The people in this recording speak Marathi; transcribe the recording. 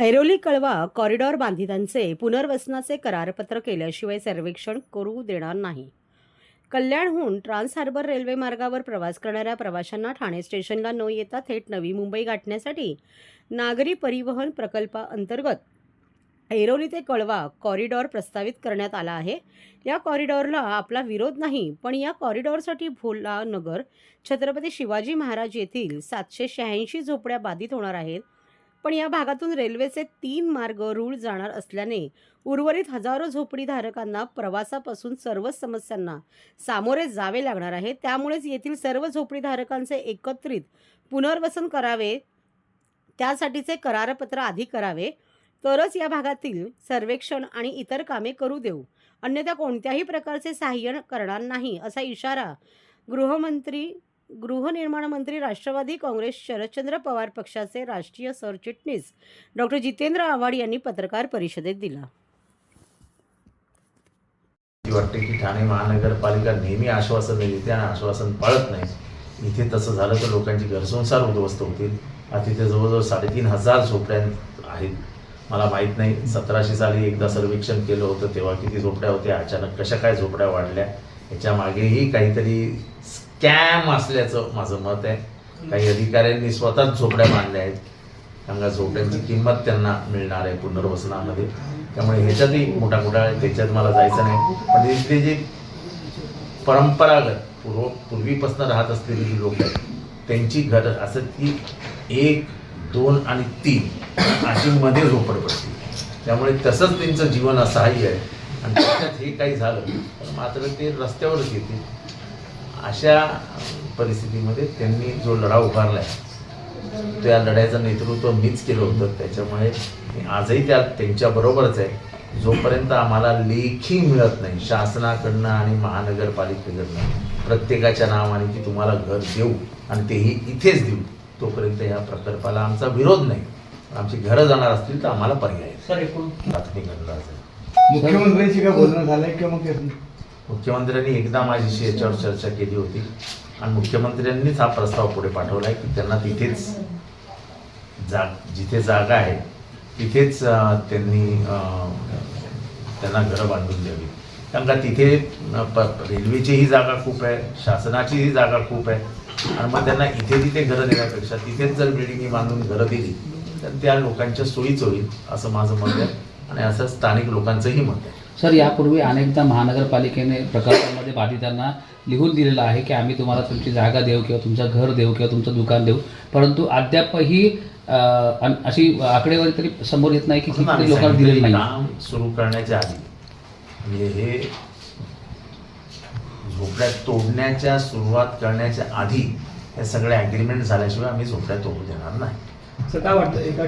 ऐरोली कळवा कॉरिडॉर बांधितांचे पुनर्वसनाचे करारपत्र केल्याशिवाय सर्वेक्षण करू देणार नाही. कल्याणहून ट्रान्स हार्बर रेल्वे मार्गावर प्रवास करणाऱ्या प्रवाशांना ठाणे स्टेशनला न येता थेट नवी मुंबई गाठण्यासाठी नागरी परिवहन प्रकल्पाअंतर्गत ऐरोली ते कळवा कॉरिडॉर प्रस्तावित करण्यात आला आहे. या कॉरिडॉरला आपला विरोध नाही पण या कॉरिडॉरसाठी भोला नगर छत्रपती शिवाजी महाराज येथील सातशे शहाऐंशी झोपड्या बाधित होणार आहेत. पण या भागातून रेल्वेचे तीन मार्ग रूळ जाणार असल्याने उर्वरित हजारो झोपडीधारकांना प्रवासापासून सर्वच समस्यांना सामोरे जावे लागणार आहे. त्यामुळेच येथील सर्व झोपडीधारकांचे एकत्रित पुनर्वसन करावे त्यासाठीचे करारपत्र आधी करावे. तरच या भागातील सर्वेक्षण आणि इतर कामे करू देऊ. अन्यथा कोणत्याही प्रकारचे सहाय्य करणार नाही असा इशारा गृहमंत्री गृहनिर्माण मंत्री राष्ट्रवादी काँग्रेस शरदचंद्र पवार पक्षाचे राष्ट्रीय सरचिटणीस डॉक्टर जितेंद्र आव्हाड यांनी पत्रकार परिषदेत दिला. ती वाटते की ठाणे महानगरपालिका नेहमी आश्वासन देते आणि आश्वासन पाळत नाही. इथे तसं झालं तर लोकांची घरसंसार उद्ध्वस्त होतील. आता तिथे जवळजवळ साडेतीन हजार झोपड्या आहेत. मला माहीत नाही सतराशे साली एकदा सर्वेक्षण केलं होतं तेव्हा किती झोपड्या होत्या अचानक कशा काय झोपड्या वाढल्या याच्या मागेही काहीतरी स्कॅम असल्याचं माझं मत आहे. काही अधिकाऱ्यांनी स्वतःच झोपड्या बांधल्या आहेत. त्यांना झोपड्यांची किंमत त्यांना मिळणार आहे पुनर्वसनामध्ये. त्यामुळे ह्याच्यातही मोठा घोटाळा आहे. त्याच्यात मला जायचं नाही. पण इथले जे परंपरागत पूर्व पूर्वीपासून राहत असलेली जी लोक आहेत त्यांची घर असं की एक दोन आणि तीन अशी मध्ये झोपडपट्टी त्यामुळे तसंच त्यांचं जीवन असहाय्य आहे. आणि त्याच्यात हे काही झालं तर मात्र ते रस्त्यावरच येतील. अशा परिस्थितीमध्ये त्यांनी जो लढा उभारला आहे त्या लढ्याचं नेतृत्व मीच केलं होतं. त्याच्यामुळे मी आजही त्या त्यांच्याबरोबरच आहे. जोपर्यंत आम्हाला लेखी मिळत नाही शासनाकडनं आणि महानगरपालिकेकडनं प्रत्येकाच्या नावाने की तुम्हाला घर देऊ आणि तेही इथेच देऊ तोपर्यंत ह्या प्रकल्पाला आमचा विरोध नाही. आमची घरं जाणार असतील तर आम्हाला पर्याय आहे. सर एकूण प्राथमिक अंदाज आहे. मुख्यमंत्र्यांशी काय बोलणं झालंय किंवा मग मुख्यमंत्र्यांनी एकदा माझ्याशी याच्यावर चर्चा केली होती. आणि मुख्यमंत्र्यांनीच हा प्रस्ताव पुढे पाठवला आहे की त्यांना तिथेच जाग जिथे जागा आहे तिथेच त्यांनी त्यांना घरं बांधून द्यावी. कारण का तिथे प- रेल्वेचीही जागा खूप आहे शासनाचीही जागा खूप आहे. आणि मग त्यांना इथे तिथे घरं देण्यापेक्षा तिथेच जर बिल्डिंगी बांधून घरं दिली तर त्या लोकांच्या सोयीच होईल असं माझं मत आहे. आणि असं स्थानिक लोकांचंही मत आहे. सर यापूर्वी अनेकदा महानगरपालिकेने प्रकल्पामध्ये बाधितांना लिहून दिलेलं आहे की आम्ही तुम्हाला तुमची जागा देऊ किंवा तुमचं घर देऊ किंवा तुमचं दुकान देऊ. परंतु अद्यापही अशी आकडेवारी तरी समोर येत नाही की किती लोकांना दिलेलं की नाही. काम सुरू करण्याच्या आधी. म्हणजे हे झोपड्या तोडण्याच्या सुरुवात करण्याच्या आधी हे सगळे ॲग्रीमेंट झाल्याशिवाय आम्ही झोपड्या तोडू देणार नाही. असं काय वाटतं? एका